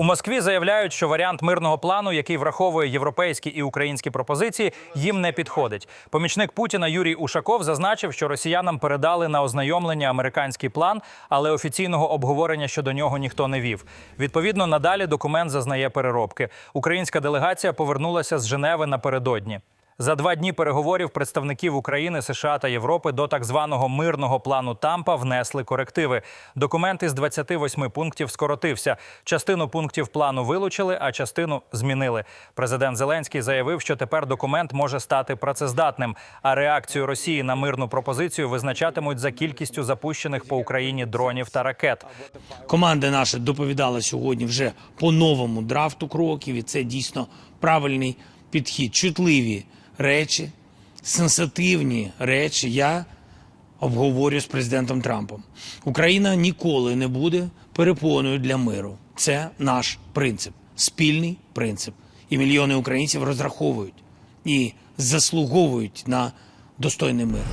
У Москві заявляють, що варіант мирного плану, який враховує європейські і українські пропозиції, їм не підходить. Помічник Путіна Юрій Ушаков зазначив, що росіянам передали на ознайомлення американський план, але офіційного обговорення щодо нього ніхто не вів. Відповідно, надалі документ зазнає переробки. Українська делегація повернулася з Женеви напередодні. За два дні переговорів представників України, США та Європи до так званого мирного плану Тампа внесли корективи. Документ із 28 пунктів скоротився. Частину пунктів плану вилучили, а частину змінили. Президент Зеленський заявив, що тепер документ може стати працездатним. А реакцію Росії на мирну пропозицію визначатимуть за кількістю запущених по Україні дронів та ракет. Команда наша доповідала сьогодні вже по новому драфту кроків, і це дійсно правильний підхід. Чутливі речі, сенситивні речі я обговорю з президентом Трампом. Україна ніколи не буде перепоною для миру. Це наш принцип, спільний принцип. І мільйони українців розраховують і заслуговують на достойний мир.